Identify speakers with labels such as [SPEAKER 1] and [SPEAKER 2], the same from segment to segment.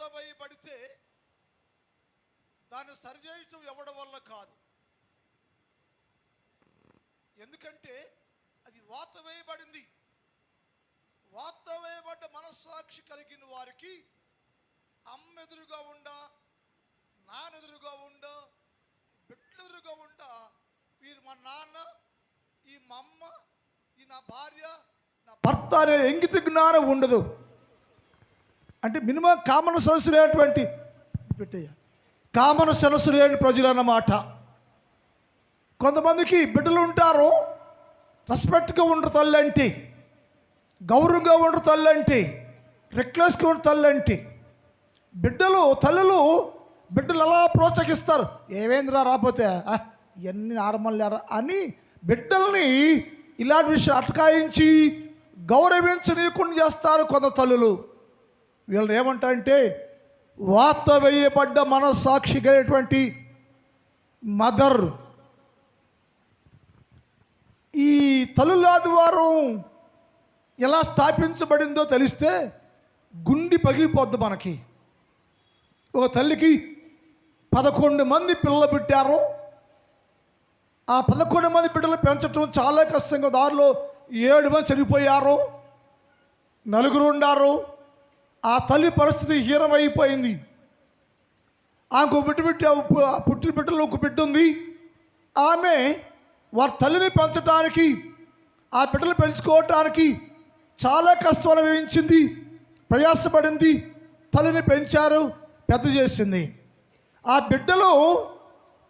[SPEAKER 1] వాత వేయబడితే దాన్ని సరిచేయటం ఎవడం వల్ల కాదు. ఎందుకంటే అది వాత వేయబడింది. వాత వేయబడ్డ మనస్సాక్షి కలిగిన వారికి అమ్మ ఎదురుగా ఉండా నానెదురుగా ఉండా బిడ్డెదురుగా ఉండా వీరు మా నాన్న ఈ మా అమ్మ ఈ నా భార్య నా భర్త అనే ఎంగిత జ్ఞానం ఉండదు. అంటే మినిమం కామన్ సెన్స్ లేనటువంటి పెట్టేయ కామన్ సెన్స్ లేని ప్రజలు అన్నమాట కొంతమందికి బిడ్డలు ఉంటారు రెస్పెక్ట్గా ఉండరు తల్లి గౌరవంగా ఉండరు తల్లి అంటే రెక్లెస్గా ఉండరు తల్లి బిడ్డలు తల్లులు బిడ్డలు అలా ప్రోత్సహిస్తారు? ఏమేంద్రా రాకపోతే? ఇవన్నీ నార్మల్ లేరా అని బిడ్డల్ని ఇలాంటి విషయం అటకాయించి గౌరవించనీయకుండా చేస్తారు కొంత తల్లులు. వీళ్ళు ఏమంటారంటే వాత వేయబడ్డ మనస్సాక్షి కలిగినటువంటి మదర్. ఈ తల్లుల ఆదివారం ఎలా స్థాపించబడిందో తెలిస్తే గుండి పగిలిపోద్ది మనకి. ఒక తల్లికి పదకొండు మంది పిల్లలు పెట్టారు. ఆ పదకొండు మంది బిడ్డలు పెంచడం చాలా కష్టంగా దారిలో ఏడు మంది చనిపోయారు. నలుగురు ఉండారు. ఆ తల్లి పరిస్థితి హీనమైపోయింది. ఆమెకు బిడ్డ బిడ్డ పుట్టిన బిడ్డలో ఒక బిడ్డ ఉంది. ఆమె వారి తల్లిని పెంచడానికి ఆ బిడ్డలు పెంచుకోవటానికి చాలా కష్టం అనుభవించింది ప్రయాసపడింది తల్లిని పెంచారు పెద్ద చేసింది. ఆ బిడ్డలు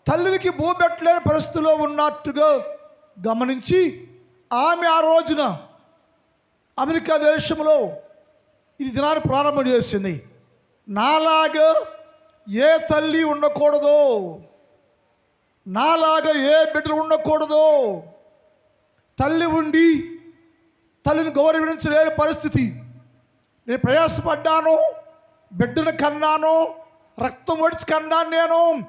[SPEAKER 1] తల్లికి భూపెట్టలేని పరిస్థితిలో ఉన్నట్టుగా గమనించి ఆమె ఆ రోజున అమెరికా దేశంలో ఇది దినాన్ని ప్రారంభం చేసింది. నాలాగా ఏ తల్లి ఉండకూడదో. నాలాగా ఏ బిడ్డలు ఉండకూడదో. తల్లి ఉండి తల్లిని గౌరవించలేని పరిస్థితి. నేను ప్రయాసపడ్డాను బిడ్డను కన్నాను రక్తం వడిచి కన్నాను నేను.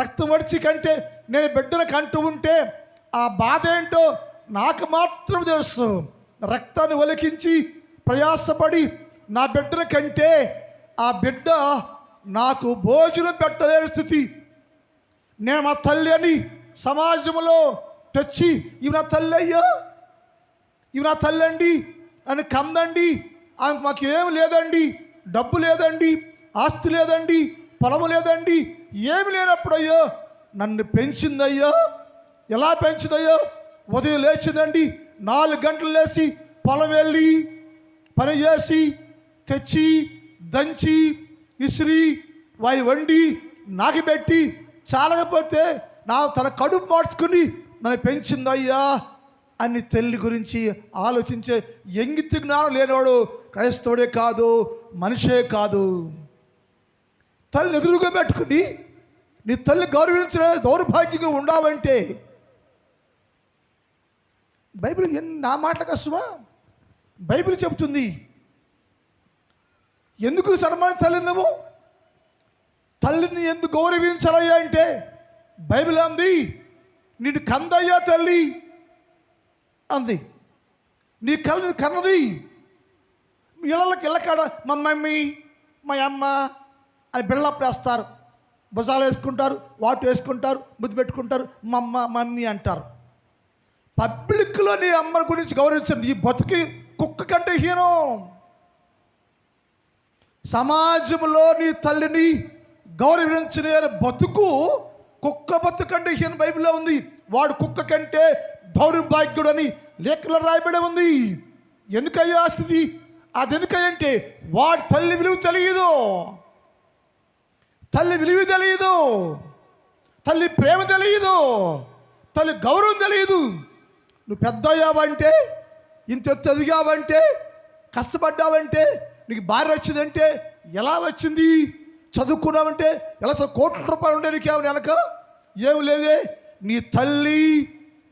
[SPEAKER 1] రక్తం వడిచి కంటే నేను బిడ్డను కంటూ ఉంటే ఆ బాధ ఏంటో నాకు మాత్రం తెలుసు. రక్తాన్ని ఒలికించి ప్రయాసపడి నా బిడ్డల కంటే ఆ బిడ్డ నాకు భోజనం పెట్టలేని స్థితి. నేను మా తల్లి అని సమాజంలో తెచ్చి ఇవి నా తల్లి అయ్యా ఇవి నా తల్లి అండి అని కందండి ఆమెకు మాకు ఏమి లేదండి డబ్బు లేదండి ఆస్తి లేదండి పొలము లేదండి ఏమి లేనప్పుడు అయ్యో నన్ను పెంచిందయ్యో ఎలా పెంచిందయ్యో ఉదయం లేచిందండి నాలుగు గంటలు లేచి పొలం వెళ్ళి పని చేసి తెచ్చి దంచి ఇసిరి వాయి వండి నాకిపెట్టి చాలకపోతే నా తన కడుపు మార్చుకుని నన్ను పెంచిందయ్యా అని తల్లి గురించి ఆలోచించే ఎంగితి జ్ఞానం లేనివాడు క్రైస్తవుడే కాదు మనిషే కాదు. తల్లి ఎదురుగా పెట్టుకుని నీ తల్లి గౌరవించిన దౌర్భాగ్యంగా ఉండావంటే బైబిల్ ఎన్ని నా మాటలు కష్టమా బైబిల్ చెబుతుంది. ఎందుకు సన్మానించాలి తల్లి నువ్వు తల్లిని ఎందుకు గౌరవించాలయ్యా అంటే బైబిల్ అంది నీటి కందయ్యా తల్లి అంది. నీ కళ్ళని కన్నది ఇళ్ళకి ఇళ్ళకాడ మా మమ్మీ మా అమ్మ అని బిళ్ళప్ వేస్తారు. భుజాలు వేసుకుంటారు వాటు వేసుకుంటారు ముద్దు పెట్టుకుంటారు మా అమ్మ మమ్మీ అంటారు. పబ్లిక్లో నీ అమ్మ గురించి గౌరవించండి ఈ బతుకి కుక్క కంటే హీనం. సమాజంలో నీ తల్లిని గౌరవించిన బతుకు కుక్క బతుకంటే హీన బైబిల్లో ఉంది. వాడు కుక్క కంటే దౌర్భాగ్యుడు అని లేఖలో రాయబడి ఉంది. ఎందుకయ్యా ఆ స్థితి? అది ఎందుకంటే వాడి తల్లి విలువ తెలియదు. తల్లి విలువ తెలియదు. తల్లి ప్రేమ తెలియదు. తల్లి గౌరవం తెలియదు. నువ్వు పెద్ద అయ్యావంటే ఇంత ఎత్తు ఎదిగావంటే కష్టపడ్డావంటే నీకు భార్య వచ్చిందంటే ఎలా వచ్చింది? చదువుకున్నావంటే ఎలా కోట్ల రూపాయలు ఉండే నీకు ఏమైనా వెనక? ఏమి లేదే. నీ తల్లి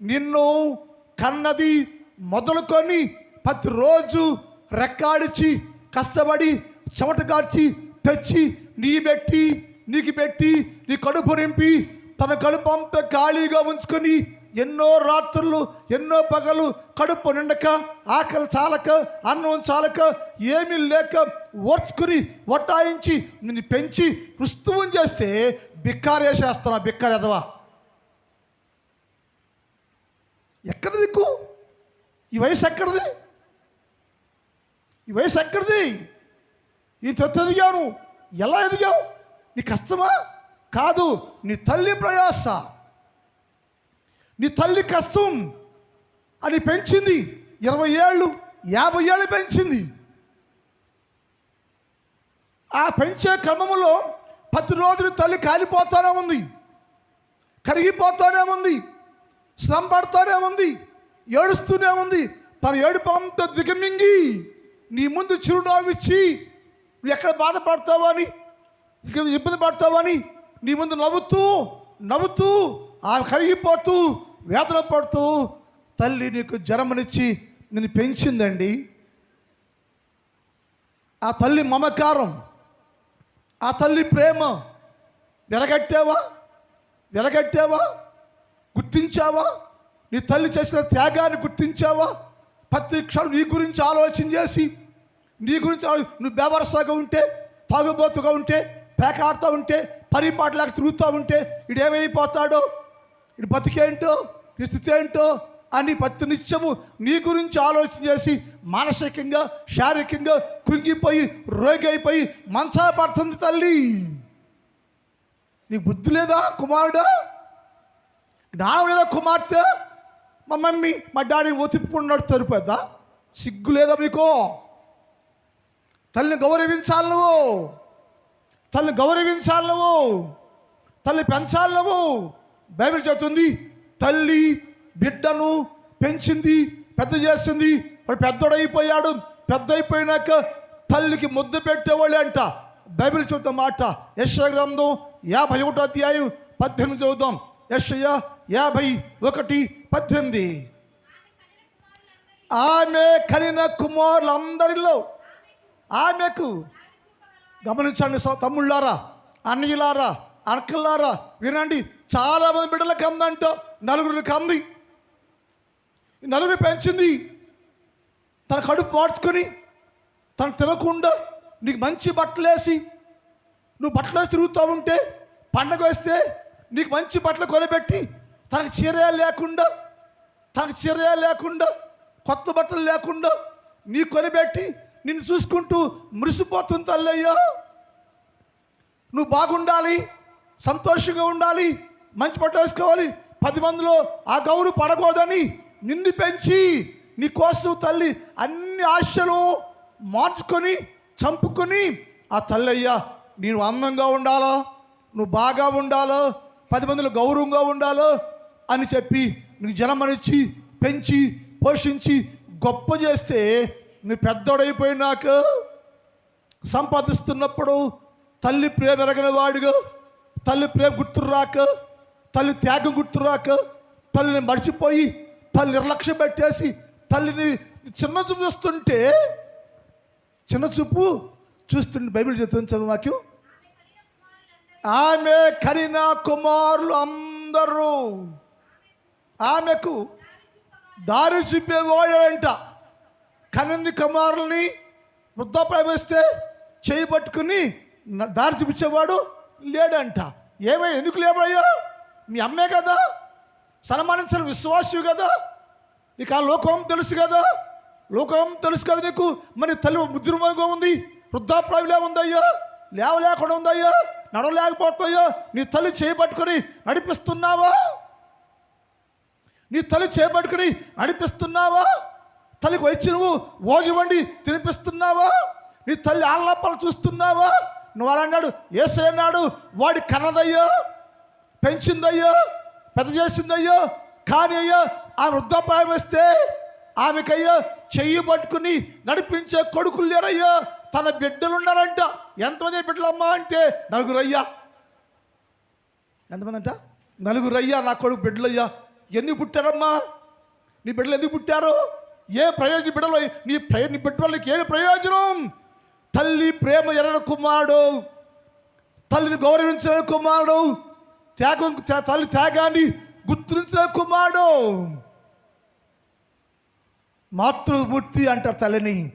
[SPEAKER 1] నిన్ను కన్నది మొదలుకొని ప్రతిరోజు రెక్కాడిచి కష్టపడి చెమట కార్చి తెచ్చి నీ పెట్టి నీకు పెట్టి నీ కడుపు నింపి తన కడుపు అంతా ఖాళీగా ఉంచుకొని ఎన్నో రాత్రులు ఎన్నో పగలు కడుపు నిండక ఆకలి చాలక అన్నం చాలక ఏమీ లేక ఓర్చుకుని వటాయించి నిన్ను పెంచి క్రిస్తువం చేస్తే బిక్కారేసేస్తున్నా బిక్కారెదవా ఎక్కడ దిక్కు ఈ వయసు ఎక్కడిది? ఈ వయసు ఎక్కడిది? ఈ తొత్తు ఎదిగాను ఎలా ఎదిగావు? నీ కష్టమా? కాదు నీ తల్లి ప్రయాస. నీ తల్లి కష్టం అని పెంచింది. ఇరవై ఏళ్ళు యాభై ఏళ్ళు పెంచింది. ఆ పెంచే క్రమములో ప్రతిరోజు రోజులు తల్లి కాలిపోతానే ఉంది. కరిగిపోతానే ఉంది. శ్రమ పడతానే ఉంది. ఏడుస్తూనే ఉంది. తన ఏడుపు అంత దిగమింగి నీ ముందు చిరునవ్వు ఇచ్చి నువ్వు ఎక్కడ బాధపడతావని ఇబ్బంది పడతావని నీ ముందు నవ్వుతూ నవ్వుతూ ఆమె కరిగిపోతూ వేదన పడుతూ తల్లి నీకు జన్మనిచ్చి నిన్ను పెంచిందండి. ఆ తల్లి మమకారం ఆ తల్లి ప్రేమ వెలగట్టావా? వెలగట్టావా? గుర్తించావా? నీ తల్లి చేసిన త్యాగాన్ని గుర్తించావా? ప్రతి క్షణం నీ గురించి ఆలోచన చేసి నీ గురించి నువ్వు బేవరసాగా ఉంటే తాగుబోతుగా ఉంటే పేకాడుతూ ఉంటే పరిపాటలాగా తిరుగుతూ ఉంటే ఇడేమైపోతాడో ఇటు బతికేంటో ఈ స్థితి ఏంటో అని ప్రతి నిత్యము నీ గురించి ఆలోచన చేసి మానసికంగా శారీరకంగా కృంగిపోయి రోగి అయిపోయి మంచాల పడుతుంది తల్లి. నీకు బుద్ధి లేదా కుమారుడా? జ్ఞానం లేదా కుమార్తె? మా మమ్మీ మా డాడీని ఒతిప్పుకున్నాడు సరిపోద్దా సిగ్గు లేదా మీకు? తల్లిని గౌరవించాలి నువ్వు. తల్లిని గౌరవించాలి నువ్వు. తల్లి పెంచాలి నువ్వు. బైబిల్ చెబుతుంది తల్లి బిడ్డను పెంచింది పెద్ద చేస్తుంది. వాడు పెద్దోడైపోయాడు. పెద్ద అయిపోయినాక తల్లికి ముద్ద పెట్టేవాళ్ళే అంట. బైబిల్ చూద్దాం మాట యశ్వ యాభై ఒకటో అధ్యాయం పద్దెనిమిది చదువుదాం. యశ్య యాభై ఒకటి పద్దెనిమిది. ఆమె కలిగిన కుమారులందరిలో ఆమెకు గమనించండి తమ్ముళ్ళారా అన్నయ్యలారా అక్కలారా వినండి. చాలామంది బిడ్డలకు అందంట నలుగురికి అంది నలుగురు పెంచింది. తన కడుపు మార్చుకొని తను తినకుండా నీకు మంచి బట్టలు వేసి నువ్వు బట్టలు వేసి తిరుగుతూ ఉంటే పండగ వేస్తే నీకు మంచి బట్టలు కొనబెట్టి తనకు చీర లేకుండా తనకు చీర లేకుండా కొత్త బట్టలు లేకుండా నీ కొనిపెట్టి నిన్ను చూసుకుంటూ మురిసిపోతుంది తల్లయ్యా. నువ్వు బాగుండాలి సంతోషంగా ఉండాలి మంచి బట్ట వేసుకోవాలి. పది మందిలో ఆ గౌరు పడకూడదని నిన్ను పెంచి నీ కోసం తల్లి అన్ని ఆశలు మార్చుకొని చంపుకొని ఆ తల్లయ్యా నేను అందంగా ఉండాలా? నువ్వు బాగా ఉండాలో? పది మందిలో గౌరవంగా ఉండాలో? అని చెప్పి నీకు జనమనిచ్చి పెంచి పోషించి గొప్ప చేస్తే నువ్వు పెద్దోడైపోయినాక సంపాదిస్తున్నప్పుడు తల్లి ప్రేమ ఎరగిన వాడుగా తల్లి ప్రేమ గుర్తురాక తల్లి త్యాగం గుర్తురాక తల్లిని మర్చిపోయి తల్లి నిర్లక్ష్యం పెట్టేసి తల్లిని చిన్న చూపు చూస్తుంటే చిన్న చూపు చూస్తుంటే బైబిల్ చెప్తుంది చదువు వాక్యం. ఆమె కరిన కుమారులు అందరూ. ఆమెకు దారి చూపేవాడంట కనంది కుమారుల్ని వృద్ధాప్రాయం వేస్తే చేయి పట్టుకుని దారి చూపించేవాడు లేడంట. ఏమై ఎందుకు లేవయ్యా? మీ అమ్మే కదా? సన్మానించిన విశ్వాసు కదా? నీకు ఆ లోకం తెలుసు కదా? లోకం తెలుసు కదా నీకు? మరి తల్లి ముద్రమంగా ఉంది వృద్ధాప్రాయులే ఉందయ్యా లేవలేకుండా ఉందయ్యా నడవలేకపోతాయో నీ తల్లి చేపట్టుకొని నడిపిస్తున్నావా? నీ తల్లి చేపట్టుకుని నడిపిస్తున్నావా? తల్లికి వచ్చి నువ్వు ఓజివండి తినిపిస్తున్నావా? నీ తల్లి ఆళ్ళప్పలు చూస్తున్నావా? నువ్వు అలా అన్నాడు ఏసే అన్నాడు వాడి కన్నదయ్యో. పెంచిందయ్యో పెద్ద చేసిందయ్యో కానీ అయ్యో ఆ వృద్ధాప్రాయం వస్తే ఆమెకయ్యో చెయ్యి పట్టుకుని నడిపించే కొడుకులు లేరయ్యో. తన బిడ్డలు ఉన్నారంట. ఎంతమంది బిడ్డలమ్మా అంటే నలుగురయ్యా. ఎంతమంది అంట నలుగురయ్యా నా కొడుకు బిడ్డలయ్యా. ఎందుకు పుట్టారమ్మా? నీ బిడ్డలు ఎందుకు పుట్టారు? ఏ ప్రయోజనం బిడ్డలు నీ ప్రయో నీ బిడ్డ వాళ్ళకి ఏ ప్రయోజనం? తల్లి ప్రేమ ఎర్ర కుమారుడు. తల్లిని గౌరవించిన కుమారుడు. త్యాగం తల్లి త్యాగాన్ని గుర్తించిన కుమారుడు. మాతృమూర్తి అంటారు తల్లిని.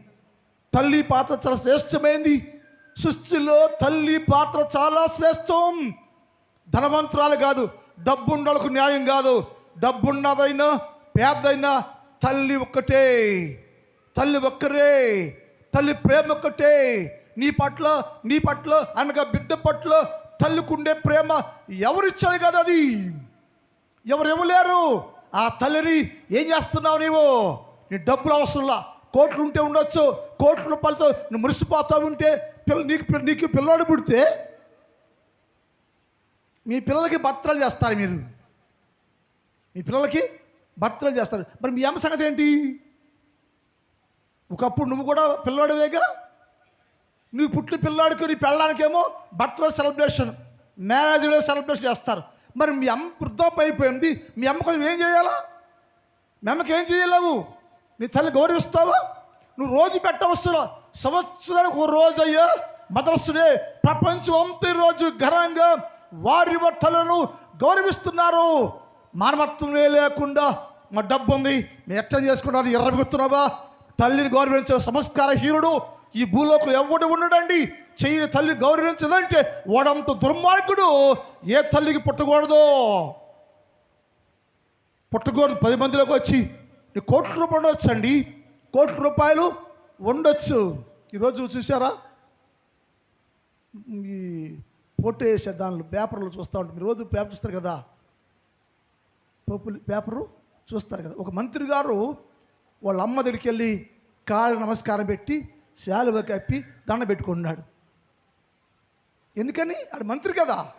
[SPEAKER 1] తల్లి పాత్ర చాలా శ్రేష్టమైంది. సృష్టిలో తల్లి పాత్ర చాలా శ్రేష్టం. ధనవంతురాలు కాదు డబ్బున్నోళ్ళకు న్యాయం కాదు. డబ్బున్నదైనా పేదైనా తల్లి ఒక్కటే. తల్లి ఒక్కరే. తల్లి ప్రేమ ఒక్కటే. నీ పట్ల నీ పట్ల అనగా బిడ్డ పట్ల తల్లికుండే ప్రేమ ఎవరిచ్చాడు కదా అది? ఎవరు ఇవ్వలేరు ఆ తల్లిని ఏం చేస్తున్నావు నీవు? నీ డబ్బులు అవసరంలా? కోట్లు ఉంటే ఉండొచ్చు కోట్ల రూపాయలతో నువ్వు మురిసిపోతా ఉంటే పిల్ల నీకు నీకు పిల్లోడు పుడితే మీ పిల్లలకి భర్తలు చేస్తారు మీరు. మీ పిల్లలకి భర్తలు చేస్తారు. మరి మీ అమ్మ సంగతి ఏంటి? ఒకప్పుడు నువ్వు కూడా పిల్లాడివేగా? నువ్వు పుట్టిన పిల్లాడికి నీ పెళ్ళడానికేమో birthday celebration marriage day celebration చేస్తారు. మరి మీ అమ్మ వృద్ధాప్యం అయిపోయింది మీ అమ్మ కొంచెం ఏం చేయాలా? మీ అమ్మకి ఏం చేయలేవు? నీ తల్లి గౌరవిస్తావా? నువ్వు రోజు పెట్టవస్తున్నా సంవత్సరానికి ఒక రోజు అయ్యా మదర్స్ డే ప్రపంచం అంతా రోజు ఘనంగా వారి భర్తలను గౌరవిస్తున్నారు. మానవత్వమే లేకుండా మా డబ్బు ఉంది మేము ఎట్లా చేసుకున్నారు ఎర్రబెగుతున్నావా తల్లిని గౌరవించే సంస్కార హీనుడు ఈ భూలోకం ఎవడు ఉండడండి? చేయని తల్లి గౌరవించదంటే వాడంత దుర్మార్గుడు. ఏ తల్లికి పుట్టకూడదు? పుట్టకూడదు. పది మందిలోకి వచ్చి నీ కోట్ల రూపాయలు ఉండొచ్చండి. కోట్ల రూపాయలు ఉండొచ్చు. ఈరోజు చూసారా ఈ ఫోటో వేసే దానిలో పేపర్లు చూస్తూ ఉంటాం. రోజు పేపర్ చూస్తారు కదా? పప్పులు పేపరు చూస్తారు కదా? ఒక మంత్రి గారు వాళ్ళ అమ్మ దగ్గరికి వెళ్ళి కాళ్ళ నమస్కారం పెట్టి శాలువ కప్పి దండ పెట్టుకున్నాడు. ఎందుకని? ఆడు మంత్రి కదా.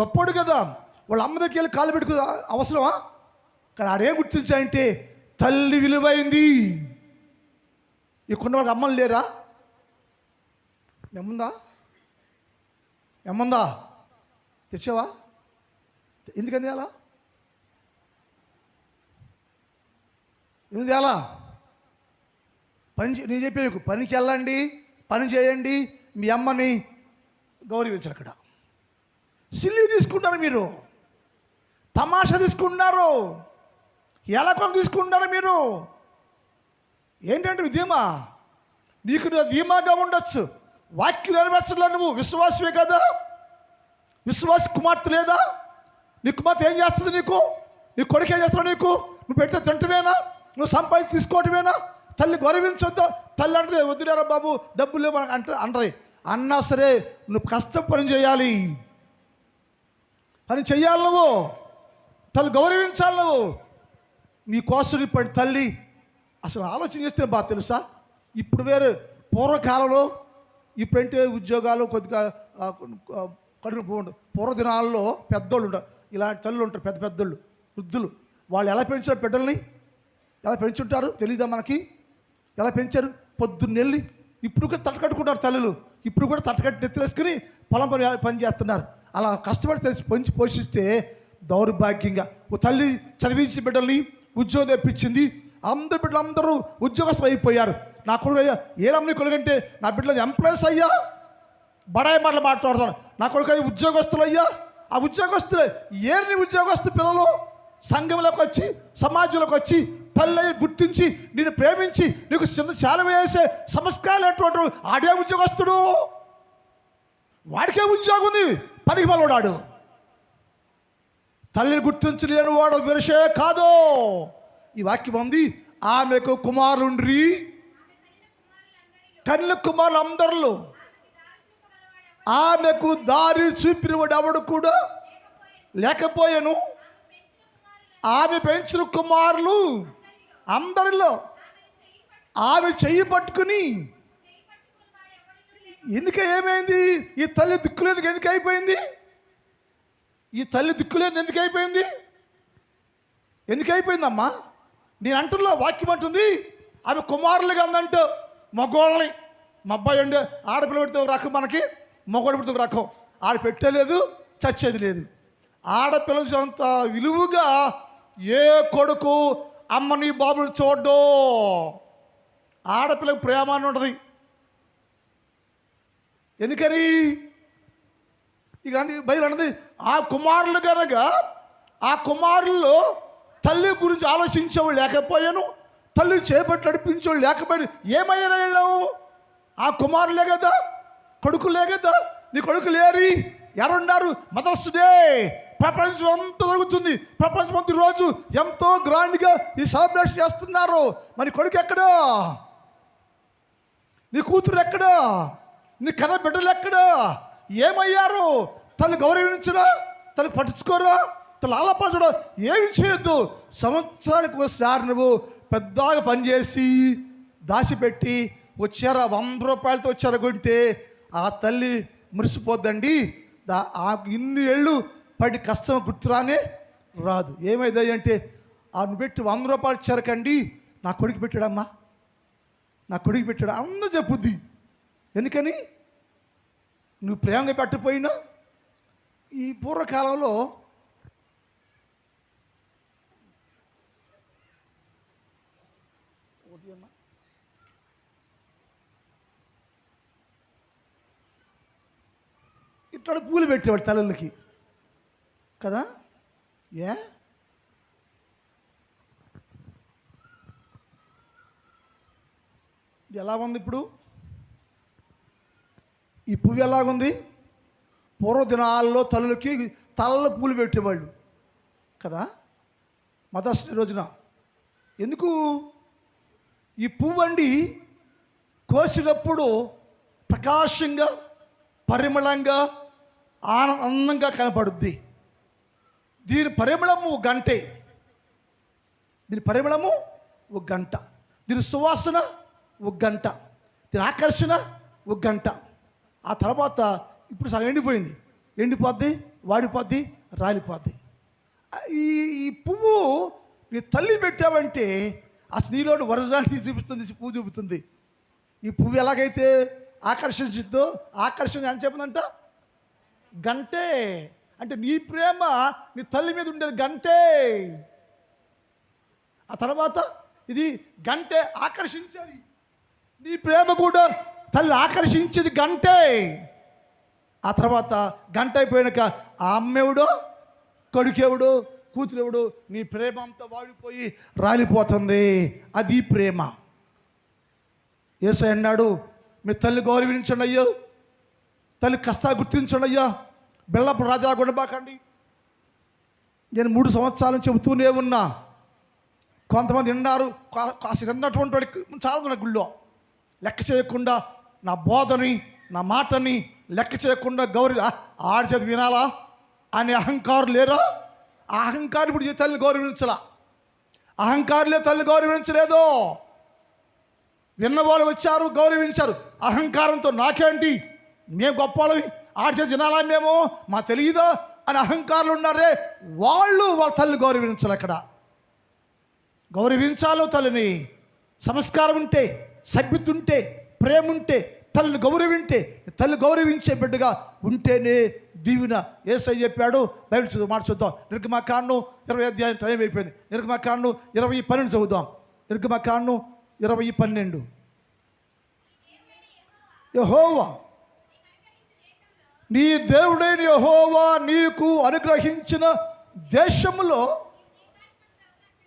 [SPEAKER 1] గొప్పోడు కదా. వాళ్ళ అమ్మ దగ్గరికి వెళ్ళి కాలు పెట్టుకు అవసరమా? కానీ ఆడేం గుర్తించాడంటే తల్లి విలువైంది. ఇక్కడ వాళ్ళ అమ్మలు లేరా? ఎమ్ముందా ఎమ్ముందా తెచ్చావా? ఎందుకని అలా ఎందుకు అలా పని చే- నేను చెప్పే పనికి వెళ్ళండి పని చేయండి మీ అమ్మని గౌరవించరు అక్కడ. సిల్లి తీసుకుంటారు మీరు. తమాషా తీసుకుంటున్నారు. ఎలా తీసుకుంటారు మీరు. ఏంటంటే ధీమా? నీకు నువ్వు ధీమాగా ఉండొచ్చు. వాక్యం నెరవేర్చలే నువ్వు. విశ్వాసమే కదా? విశ్వాస కుమార్తె లేదా? నీ కుమార్తె ఏం చేస్తుంది నీకు? నీ కొడుకు ఏం చేస్తాడు నీకు? నువ్వు పెడితే తింటమేనా నువ్వు సంపాదించి తీసుకోవటమేనా? తల్లి గౌరవించొద్దు. తల్లి అంటే వద్దులేరా బాబు డబ్బులు లేవు అని అంటది. అన్నా సరే నువ్వు కష్టం పని చేయాలి. పని చెయ్యాలి నువ్వు. తల్లి గౌరవించాలి నువ్వు. నీ కోసం ఇప్పటి తల్లి. అసలు ఆలోచన చేస్తే బాగా తెలుసా? ఇప్పుడు వేరే పూర్వకాలంలో ఇప్పుడంటే ఉద్యోగాలు కొద్దిగా కడుపు పూర్వదినాల్లో పెద్దోళ్ళు ఉంటారు. ఇలాంటి తల్లులు ఉంటారు పెద్ద పెద్దోళ్ళు వృద్ధులు. వాళ్ళు ఎలా పెంచారు బిడ్డల్ని ఎలా పెంచుంటారు? తెలియదా మనకి? ఎలా పెంచారు? పొద్దున్నెళ్ళి ఇప్పుడు కూడా తట్టకట్టుకుంటారు తల్లులు. ఇప్పుడు కూడా తట్టకట్టు నెత్తిలేసుకుని పొలం పని పని చేస్తున్నారు. అలా కష్టపడి తెలిసి పెంచి పోషిస్తే దౌర్భాగ్యంగా. ఓ తల్లి చదివించిన బిడ్డల్ని ఉద్యోగం తెప్పించింది. అందరు బిడ్డలు అందరూ ఉద్యోగస్తులు అయిపోయారు. నా కొడుకు అయ్యా ఏ రమ్మని కొడుకు అంటే నా బిడ్డలు ఎంప్లాయీస్ అయ్యా? బడాయి మాటలు మాట్లాడుతాను నా కొడుకు అయ్యి ఉద్యోగస్తులు అయ్యా? ఆ ఉద్యోగస్తులే ఏరిని ఉద్యోగస్తు పిల్లలు? సంఘంలోకి వచ్చి సమాజంలోకి వచ్చి తల్లి గుర్తించి నేను ప్రేమించి నీకు చిన్న చాలా వేసే సంస్కారాలు ఎటువంటి ఆడే ఉద్యోగస్తుడు. వాడికే ఉద్యోగం ఉంది పనికి మళ్ళోడాడు తల్లిని గుర్తించలేని వాడు విరసే కాదు. ఈ వాక్యం ఉంది ఆమెకు కుమారుండ్రి కన్ను కుమారులు అందరిలో ఆమెకు దారి చూపినవాడు ఎవడు కూడా లేకపోయాను. ఆమె పెంచిన కుమారులు అందరిలో ఆమె చెయ్యి పట్టుకుని ఎందుకు ఏమైంది? ఈ తల్లి దిక్కులేదు ఎందుకు అయిపోయింది? ఈ తల్లి దిక్కులేదు ఎందుకు అయిపోయింది? ఎందుకు అయిపోయిందమ్మా? నేను అంటున్నా వాక్యం అంటుంది ఆమె కుమారులుగా అందంటూ మగోళ్ళని మా అబ్బాయి ఉండే ఆడపిల్ల పెడితే రకం మనకి మగోడు పెడితే ఒక రకం. ఆడ పెట్టలేదు చచ్చేది లేదు. ఆడపిల్ల అంత విలువగా ఏ కొడుకు అమ్మని బాబుని చూడ్డు. ఆడపిల్లకి ప్రేమ అని ఉంటుంది. ఎందుకని? ఇక బయలు అన్నది ఆ కుమారులు కనుక ఆ కుమారుల్లో తల్లి గురించి ఆలోచించేవాళ్ళు లేకపోయాను తల్లి చేపట్టి నడిపించేవాళ్ళు లేకపోయాను ఏమయ్యారు వెళ్ళావు ఆ కుమారులే కదా కొడుకులే కదా నీ కొడుకు లేరి ఎవరున్నారు? Mother's Day. ప్రపంచం అంతా జరుగుతుంది ప్రపంచం అంతా రోజు ఎంతో గ్రాండ్గా ఈ సెలబ్రేషన్ చేస్తున్నారు. మరి కొడుకు ఎక్కడా? నీ కూతురు ఎక్కడా? నీ కన్న బిడ్డలు ఎక్కడా? ఏమయ్యారు? తను గౌరవించరా? తను పట్టించుకోరా? తను ఆలపరచడం ఏమి చేయొద్దు. సంవత్సరానికి ఒకసారి నువ్వు పెద్దగా పనిచేసి దాచిపెట్టి వచ్చారా? వంద రూపాయలతో వచ్చారా కొంటే ఆ తల్లి మురిసిపోద్దండి. దా ఇన్ని ఏళ్ళు పడి కష్టం గుర్తురానే రాదు. ఏమైంది అంటే ఆమెను పెట్టి వంద రూపాయలు చెరకండి నా కొడుకు పెట్టాడమ్మా. నా కొడుకు పెట్టాడు. అన్న చెప్పుద్ది. ఎందుకని? నువ్వు ప్రేమగా పెట్టపోయినా ఈ పూర్వకాలంలో ఇట్లా పూలు పెట్టేవాడు తలలకి. కదా? ఏ? ఎలా ఉంది ఇప్పుడు? ఈ పువ్వు ఎలాగుంది? పూర్వదినాల్లో తల్లులకి తలల పూలు పెట్టేవాళ్ళు కదా? మదర్స్ డే రోజున. ఎందుకు? ఈ పువ్వు అండి కోసినప్పుడు ప్రకాశంగా పరిమళంగా ఆనందంగా కనపడుద్ది. దీని పరిమళము ఒక గంటే. దీని పరిమళము ఒక గంట. దీని సువాసన ఒక గంట. దీని ఆకర్షణ ఒక గంట. ఆ తర్వాత ఇప్పుడు సగం ఎండిపోయింది. ఎండిపోద్ది వాడిపోద్ది రాలిపోద్ది. ఈ ఈ పువ్వు నీ తల్లి పెట్టావంటే అసలు నీలోని వరజాన్ని చూపిస్తుంది పువ్వు చూపుతుంది. ఈ పువ్వు ఎలాగైతే ఆకర్షించుద్దో ఆకర్షణ అని చెప్పిందంట గంటే. అంటే నీ ప్రేమ నీ తల్లి మీద ఉండేది గంటే. ఆ తర్వాత ఇది గంటే ఆకర్షించేది. నీ ప్రేమ కూడా తల్లి ఆకర్షించేది గంటే. ఆ తర్వాత గంట అయిపోయాక ఆ అమ్మేవుడో కొడుకెవడు కూతురెవడు నీ ప్రేమ అంతా వాడిపోయి రాలిపోతుంది. అది ప్రేమ. ఏసై అన్నాడు మీ తల్లి గౌరవించండి అయ్యో. తల్లి కష్టాలు గుర్తించండి అయ్యా. బెల్లపు రాజా గుణబాకండి. నేను మూడు సంవత్సరాలు చెబుతూనే ఉన్నా. కొంతమంది విన్నారు కా- విన్నటువంటి వాడికి చాలా ఉన్న గుళ్ళో. లెక్క చేయకుండా నా బోధని నా మాటని లెక్క చేయకుండా గౌరవ ఆడి చేతి వినాలా? అనే అహంకారం లేరా? ఆ అహంకారం ఇప్పుడు తల్లి గౌరవించలా? అహంకారులే తల్లి గౌరవించలేదు? విన్నవాళ్ళు వచ్చారు గౌరవించారు. అహంకారంతో నాకేంటి? మేము గొప్పవాళ్ళమి ఆడి తినాలా మేము? మా తెలియదా అని అహంకారులు ఉన్నారే. వాళ్ళు వాళ్ళ తల్లిని గౌరవించాలి అక్కడ. గౌరవించాలో తల్లిని సంస్కారం ఉంటే సభ్యత ఉంటే ప్రేమ ఉంటే తల్లిని గౌరవింటే తల్లి గౌరవించే బిడ్డగా ఉంటేనే దీవెన ఏసై చెప్పాడు. బయట చదువు మాట చూద్దాం నిర్గమా కాండం ఇరవై అధ్యాయం టైం అయిపోయింది. నిర్గమా కాండం ఇరవై పన్నెండు చదువుదాం. నిర్గమా కాండం ఇరవై పన్నెండు. యహోవా నీ దేవుడైన యహోవా నీకు అనుగ్రహించిన దేశములో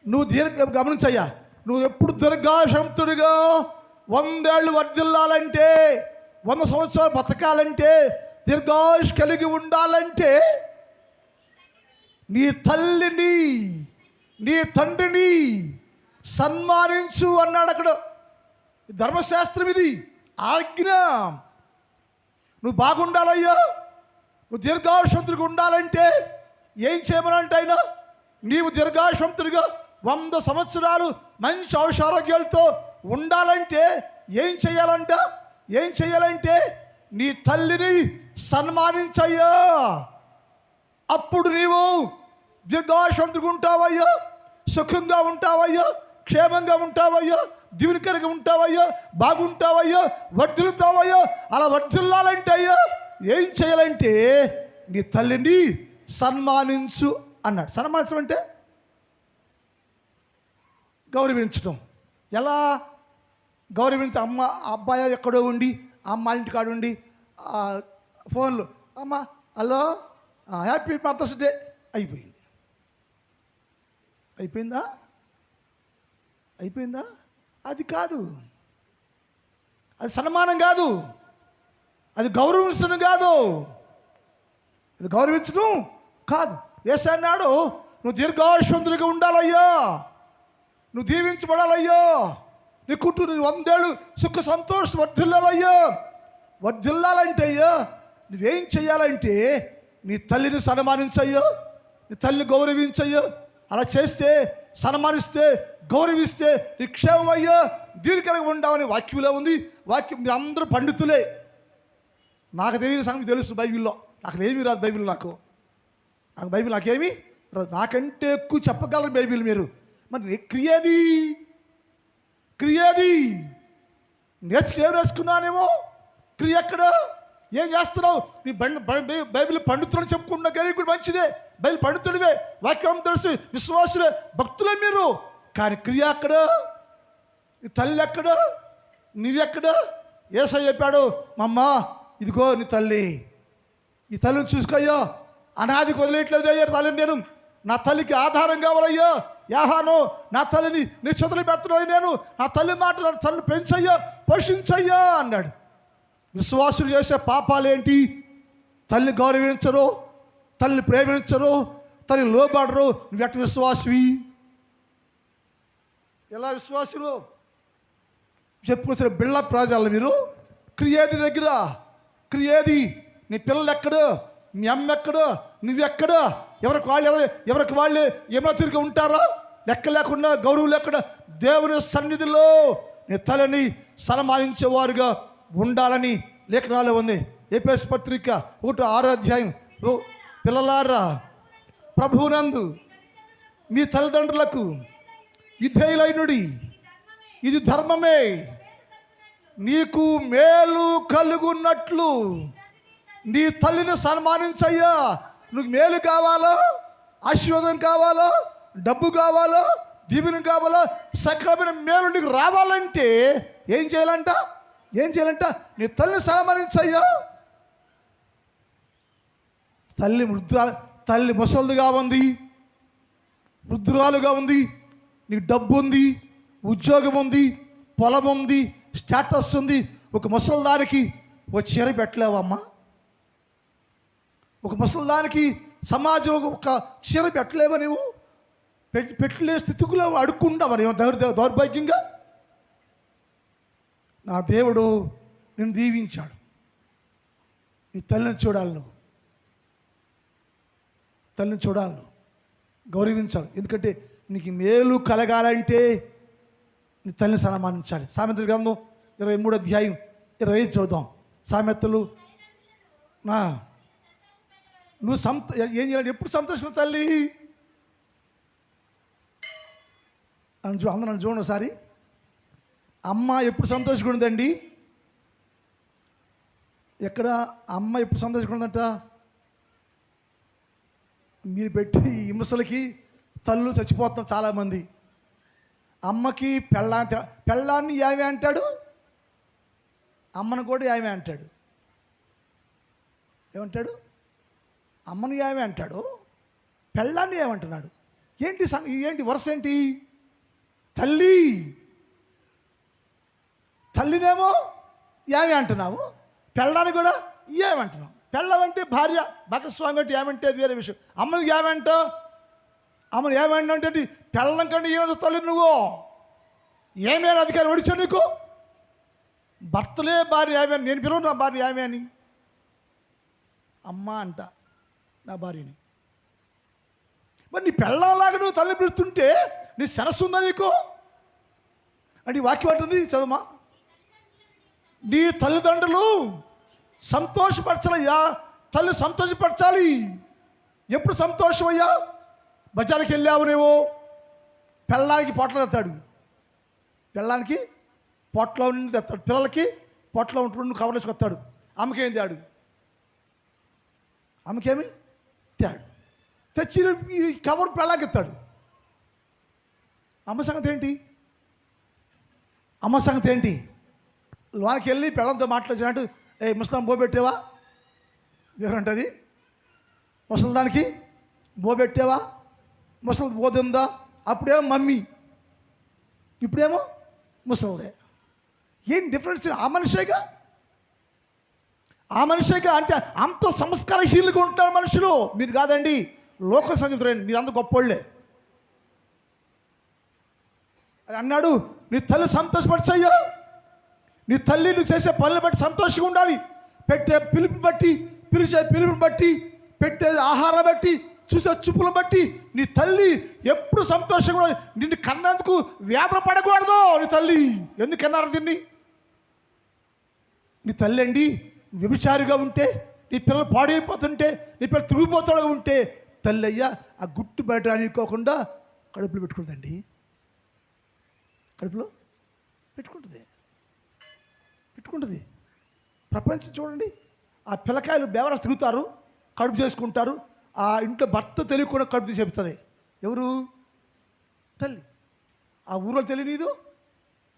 [SPEAKER 1] నువ్వు దీర్ఘ గమనించయ్యా. నువ్వు ఎప్పుడు దీర్ఘాశంతుడిగా వందేళ్ళు వర్ధిల్లాలంటే వంద సంవత్సరాలు బతకాలంటే దీర్ఘాయుష్ కలిగి ఉండాలంటే నీ తల్లిని నీ తండ్రిని సన్మానించు అన్నాడు అక్కడ. ధర్మశాస్త్రం ఇది. ఆజ్ఞ. నువ్వు బాగుండాలయ్యా. నువ్వు దీర్ఘాయుషంతుడిగా ఉండాలంటే ఏం చేయమనంటే అయినా నీవు దీర్ఘాయుషంతుడిగా వంద సంవత్సరాలు మంచి ఔషారోగ్యాలతో ఉండాలంటే ఏం చేయాలంట? ఏం చేయాలంటే నీ తల్లిని సన్మానించయ్యా. అప్పుడు నీవు దీర్ఘాయుషంతుడిగా ఉంటావయ్యా. సుఖంగా ఉంటావయ్యా. క్షేమంగా ఉంటావయ్యా. దీవెనకరంగా ఉంటావయ్యా బాగుంటావయ్యా వర్ధిల్లుతావయ్యా అలా వర్ధిల్లాలంటే అయ్యా ఏం చేయాలంటే నీ తల్లిని సన్మానించు అన్నాడు. సన్మానించడం అంటే గౌరవించడం ఎలా? గౌరవించ అమ్మ ఆ అబ్బాయి ఎక్కడో ఉండి అమ్మ ఇంటి కాడు ఉండి ఆ ఫోన్లో అమ్మ హలో హ్యాపీ మదర్స్ డే అయిపోయింది. అయిపోయిందా? అయిపోయిందా? అది కాదు. అది సన్మానం కాదు. అది గౌరవించడం కాదు. అది గౌరవించడం కాదు. ఏసై అన్నాడు నువ్వు దీర్ఘాయుష్వంతుడిగా ఉండాలయ్యా. నువ్వు దీవించబడాలయ్యా. నీ కుటుంబం నీ వందేళ్ళు సుఖ సంతోషం వర్ధిల్లాలయ్యా. వర్ధిల్లాలంటే అయ్యా నువ్వేం చేయాలంటే నీ తల్లిని సన్మానించయ్యా. నీ తల్లిని గౌరవించయ్యా. అలా చేస్తే సన్మానిస్తే గౌరవిస్తే నీ క్షేమం అయ్యా ఉండవని వాక్యంలో ఉంది. వాక్యం మీరు అందరూ పండితులే. నాకు తెలియని సంగతి తెలుసు బైబిల్లో. నాకు ఏమీ రాదు బైబిల్ నాకు. నాకు బైబిల్ నాకేమి రాదు. నాకంటే ఎక్కువ చెప్పగలరు బైబిల్ మీరు. మరి నీ క్రియేది. నేర్చుకు ఏం నేర్చుకున్నానేమో? క్రియ ఎక్కడ? ఏం చేస్తున్నావు? నీ బండి బైబిల్ పండితులని చెప్పుకుంటున్నా కానీ కూడా మంచిదే. బయలు పండితుడివే వాక్యం తెలుసు. విశ్వాసులే భక్తులే మీరు. కానీ క్రియ ఎక్కడ? నీ తల్లి ఎక్కడ? నువ్వెక్కడ ఏసై చెప్పాడు మమ్మ ఇదిగో నీ తల్లి. ఈ తల్లిని చూసుకోయ్యా. అనాదికి వదిలేయట్లేదు అయ్యా తల్లిని నేను. నా తల్లికి ఆధారం కావాలయ్యో. యాహాను నా తల్లిని నీ చేతులు పెడుతున్నాయి నేను. నా తల్లి మాట నా తల్లిని పెంచయ్యో పోషించయ్యా అన్నాడు. విశ్వాసులు చేసే పాపాలేంటి? తల్లి గౌరవించరు. తల్లిని ప్రేమించరు తల్లి లోబడరు నువ్వు ఎట్ట విశ్వాసివి? ఎలా విశ్వాసులు చెప్పుకొచ్చిన బిళ్ళ ప్రాజాలు మీరు క్రియేది దగ్గర క్రియేది నీ పిల్లలు ఎక్కడ మీ అమ్మ ఎక్కడ నువ్వెక్కడ ఎవరికి వాళ్ళు ఎవరు ఎవరికి వాళ్ళు ఏమైనా తిరిగి ఉంటారా? లెక్క లేకుండా గౌరవం లేకుండా దేవుని సన్నిధిలో నీ తలని సన్మానించేవారుగా ఉండాలని లేఖనాలు ఉంది. ఏపీఎస్ పత్రిక ఒకటి ఆరాధ్యాయం పిల్లలారా ప్రభువునందు మీ తల్లిదండ్రులకు విధేయులైనడి ఇది ధర్మమే. నీకు మేలు కలుగున్నట్లు నీ తల్లిని సన్మానించయ్యా. నువ్వు మేలు కావాలా? ఆశీర్వాదం కావాలా? డబ్బు కావాలా? దీవెన కావాలా? సకలమైన మేలు నీకు రావాలంటే ఏం చేయాలంట? ఏం చేయాలంట? నీ తల్లిని సన్మానించయ్యా. తల్లి వృద్ధ తల్లి ముసలిదిగా ఉంది. వృద్ధురాలుగా ఉంది. నీకు డబ్బు ఉంది ఉద్యోగం ఉంది పొలం ఉంది స్టేటస్ ఉంది. ఒక ముసలిదానికి ఒక చీర పెట్టలేవమ్మా. ఒక ముసలిదానికి సమాజం ఒక చీర పెట్టలేవా నువ్వు పెట్టి పెట్టలే స్థితిలో అడుక్కుంటావా నువ్వు దౌర్ దౌర్భాగ్యంగా? నా దేవుడు నిన్ను దీవించాడు. నీ తల్లిని చూడాలి నువ్వు. తల్లిని చూడాలి గౌరవించాలి ఎందుకంటే నీకు మేలు కలగాలంటే నీ తల్లిని సన్మానించాలి. సామెతల గ్రంథం ఇరవై మూడు అధ్యాయం ఇరవై ఐదు చదువుదాం. సామెతలు నా నువ్వు సంత ఏం చేయాలి ఎప్పుడు సంతోషం తల్లి? అని చూ అందరూ నన్ను చూడండి ఒకసారి. అమ్మ ఎప్పుడు సంతోషంగా ఉందండి ఎక్కడ అమ్మ ఎప్పుడు సంతోషంగా ఉందంట మీరు పెట్టి ఈ హింసలకి తల్లు చచ్చిపోతాం చాలామంది. అమ్మకి పెళ్ళా పెళ్ళాన్ని ఏమి అంటాడు? అమ్మను కూడా ఏమే అంటాడు. ఏమంటాడు? అమ్మను ఏమి అంటాడు. పెళ్ళాన్ని ఏమంటున్నాడు ఏంటి ఏంటి వరుస ఏంటి? తల్లి! తల్లినేమో ఏమే అంటున్నావు. పెళ్ళాన్ని కూడా ఏమంటున్నావు పెళ్ళమంటే భార్య భాగస్వామి అంటే ఏమంటే అది వేరే విషయం. అమ్మకి ఏమంటావు? అమ్మను ఏమంటా అంటే పెళ్ళం కంటే ఏమో తల్లి నువ్వు? ఏమైనా అధికారం ఒడిచా నీకు? భర్తలే భార్య ఏమే నేను పిలువు నా భార్య ఏమే అని. అమ్మ అంట నా భార్యని. మరి నీ పెళ్ళంలాగా నువ్వు తల్లి పెడుతుంటే నీ సరస్సు ఉందా నీకు? అంటే వాక్యం అంటుంది చదువుమా నీ తల్లిదండ్రులు సంతోషపరచాలయ్యా. తల్లి సంతోషపరచాలి. ఎప్పుడు సంతోషం అయ్యా బజార్కి వెళ్ళావునేవో పెళ్ళానికి పొట్ల తెస్తాడు పెళ్ళానికి పొట్టలో నుండి తెస్తాడు పిల్లలకి పొట్టలో ఉంటుండి కవర్ వస్తాడు. అమ్మకేం తేడు? అమ్మకేమి తేడు. తెచ్చి ఈ కవర్ పెళ్ళాకి ఎత్తాడు అమ్మ సంగతి ఏంటి? అమ్మ సంగతి ఏంటి? లోనికి వెళ్ళి పెళ్ళంతో మాట్లాడినట్టు ఏ ముసలాం బోబెట్టేవా ఎవరంటది? ముసలిదానికి బోబెట్టేవా ముసలి బోధుందా అప్పుడేమో మమ్మీ. ఇప్పుడేమో ముసలిదే. ఏం డిఫరెన్స్ ఆ మనిషేగా? ఆ మనిషిగా అంటే అంత సంస్కారహీనులుగా ఉంటారు మనుషులు. మీరు కాదండి లోక సంగీతం మీరు అంత గొప్పోళ్ళే. అని అన్నాడు నీ తల్లి సంతోషపరిచయ్యో నీ తల్లి నువ్వు చేసే పనులు బట్టి సంతోషంగా ఉండాలి. పెట్టే పిలుపు బట్టి పిలిచే పిలుపుని బట్టి పెట్టే ఆహారం బట్టి చూసే చూపులను బట్టి నీ తల్లి ఎప్పుడు సంతోషంగా నిన్ను కన్నందుకు వేదన పడకూడదు నీ తల్లి. ఎందుకన్నారు దీన్ని? నీ తల్లి అండి వ్యభిచారిగా ఉంటే నీ పిల్లలు పాడైపోతుంటే నీ పిల్లలు తిరిగిపోతాడుగా ఉంటే తల్లి అయ్యా ఆ గుట్టు బయట రానికోకుండా కడుపులో పెట్టుకుంటుందండి. కడుపులో పెట్టుకుంటుంది. పెట్టుకుంటుంది. ప్రపంచం చూడండి. ఆ పిల్లకాయలు బేవరస్ తిరుగుతారు కడుపు చేసుకుంటారు. ఆ ఇంట్లో భర్త తెలియకుండా కడుపు తీసి చెప్తుంది. ఎవరు? తల్లి. ఆ ఊరిలో తెలియనిదు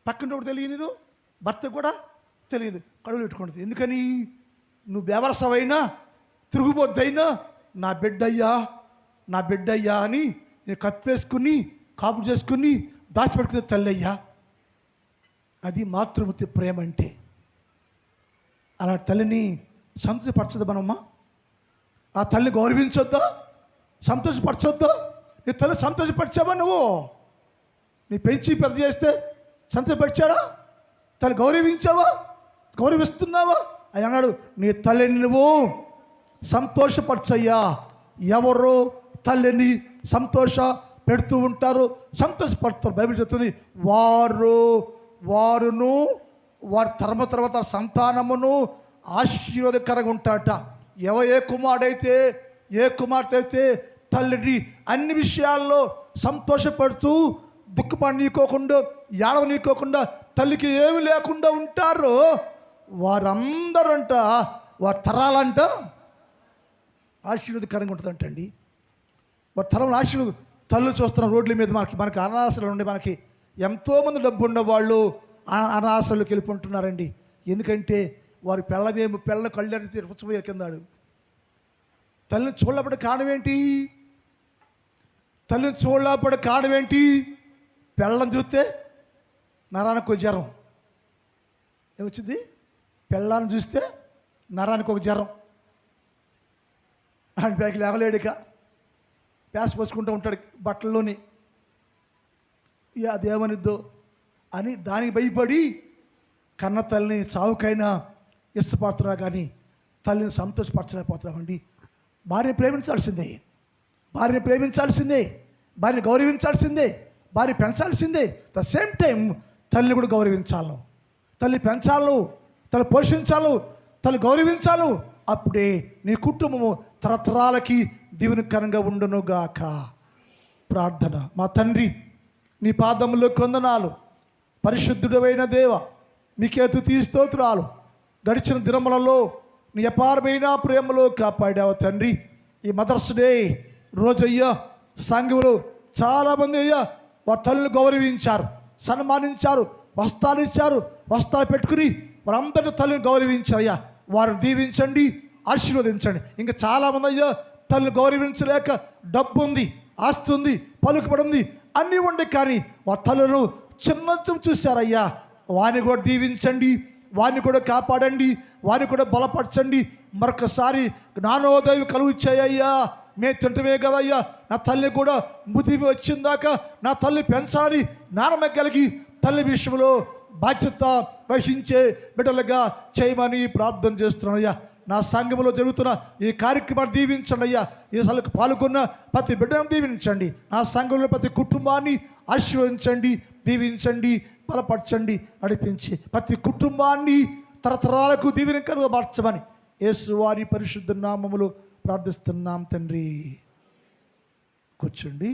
[SPEAKER 1] పక్కన తెలియనిదు భర్త కూడా తెలియదు. కడుపులు పెట్టుకుంటుంది. ఎందుకని? నువ్వు బేవరసవైనా తిరుగుబోద్దైనా నా బిడ్డయ్యా నా బిడ్డయ్యా అని నేను కప్పేసుకుని కాపు చేసుకుని దాచిపెట్టుకునే తల్లయ్యా. అది మాతృమూర్తి ప్రేమ అంటే. అలా తల్లిని సంతృప్తిపరచదు మనమ్మా ఆ తల్లిని గౌరవించొద్దా? సంతోషపరచొద్దా? నీ తల్లి సంతోషపరిచావా నువ్వు? నీ పెంచి పెద్ద చేస్తే సంతోషపరిచాడా తల్లి గౌరవించావా? గౌరవిస్తున్నావా? అని అన్నాడు నీ తల్లిని నువ్వు సంతోషపరచయ్యా. ఎవరు తల్లిని సంతోష పెడుతూ ఉంటారు సంతోషపడతారు బైబిల్ చెప్తుంది వారు వారును వారి తరమ తర్వాత సంతానమును ఆశీర్వాదకరంగా ఉంటాడట ఎవ ఏ కుమారుడైతే ఏ కుమార్తె అయితే తల్లిని అన్ని విషయాల్లో సంతోషపడుతూ దుఃఖపడనీకోకుండా ఏడవనీకోకుండా తల్లికి ఏమి లేకుండా ఉంటారో వారందరంట వారి తరాలంట ఆశీర్వాదకరంగా ఉంటుందంటండి వారి తరం ఆశీర్వాద తల్లు చూస్తున్న రోడ్ల మీద మనకి మనకి అనాసలు ఉండి మనకి ఎంతోమంది డబ్బు ఉన్నవాళ్ళు అనాశలోకి వెళ్ళిపోతున్నారండి ఎందుకంటే వారి పెళ్ళమేమి పెళ్ళ కళ్ళని పుచ్చపోయే కిందాడు. తల్లిని చూడబడి కారణమేంటి? ఏంటి తల్లిని చూడబడి కారణమేంటి? ఏంటి పెళ్ళని చూస్తే నరానికి ఒక జ్వరం. ఏమొచ్చింది? పెళ్ళాన్ని చూస్తే నరానికి ఒక జ్వరం. ఆయన బ్యాగ్ లేవలేడిక ప్యాస్ పోసుకుంటూ ఉంటాడు బట్టల్లోని. ఇక అదేమనిద్దో అని దానికి భయపడి కన్న తల్లిని చావుకైనా ఇష్టపడుతున్నా కానీ తల్లిని సంతోషపరచలేకపోతున్నామండి. భార్య ప్రేమించాల్సిందే. భార్య ప్రేమించాల్సిందే. భార్య గౌరవించాల్సిందే. భార్య పెంచాల్సిందే. ద సేమ్ టైం తల్లిని కూడా గౌరవించాలి. తల్లి పెంచాలి తల్లి పోషించాలి తల్లి గౌరవించాలి. అప్పుడే నీ కుటుంబము తరతరాలకి దీవెనకరంగా ఉండునుగాక. ప్రార్థన. మా తండ్రి నీ పాదములో కొందనాలు పరిశుద్ధుడమైన దేవ మీకేతు తీస్తోత్రాలు గడిచిన దినములలో నీ అపారమైన ప్రేమలో కాపాడావు తండ్రి. ఈ మదర్స్ డే రోజయ్యా సంఘములు చాలామంది అయ్యా వారి తల్లిని గౌరవించారు సన్మానించారు వస్త్రాలు ఇచ్చారు వస్త్రాలు పెట్టుకుని వారందరినీ తల్లిని గౌరవించారు అయ్యా వారిని దీవించండి ఆశీర్వదించండి. ఇంకా చాలామంది అయ్యా తల్లిని గౌరవించలేక డబ్బు ఉంది ఆస్తి ఉంది పలుకుబడి ఉంది అన్నీ ఉండే కానీ వారి తల్లులను చిన్న చూపు చూశారయ్యా. వారిని కూడా దీవించండి వారిని కూడా కాపాడండి వారిని కూడా బలపరచండి. మరొకసారి జ్ఞానోదయం కలుగుచ్చాయ్యా. మే మేము తింటమే కదయ్యా. నా తల్లి కూడా ముదివి వచ్చిందాక నా తల్లి పెంచాలి నానమ్మ కలిగి తల్లి విషయంలో బాధ్యత వహించే బిడ్డలుగా చేయమని ప్రార్థన చేస్తున్నానయ్యా. నా సంఘంలో జరుగుతున్న ఈ కార్యక్రమాన్ని దీవించండి అయ్యా. ఈ సలకు పాల్గొన్న ప్రతి బిడ్డను దీవించండి. నా సంఘంలో ప్రతి కుటుంబాన్ని ఆశీర్వదించండి. దీవించండి బలపరచండి నడిపించి ప్రతి కుటుంబాన్ని తరతరాలకు దీవెనకరుగా మార్చమని యేసువారి పరిశుద్ధ నామములు ప్రార్థిస్తున్నాం తండ్రి. కూర్చోండి.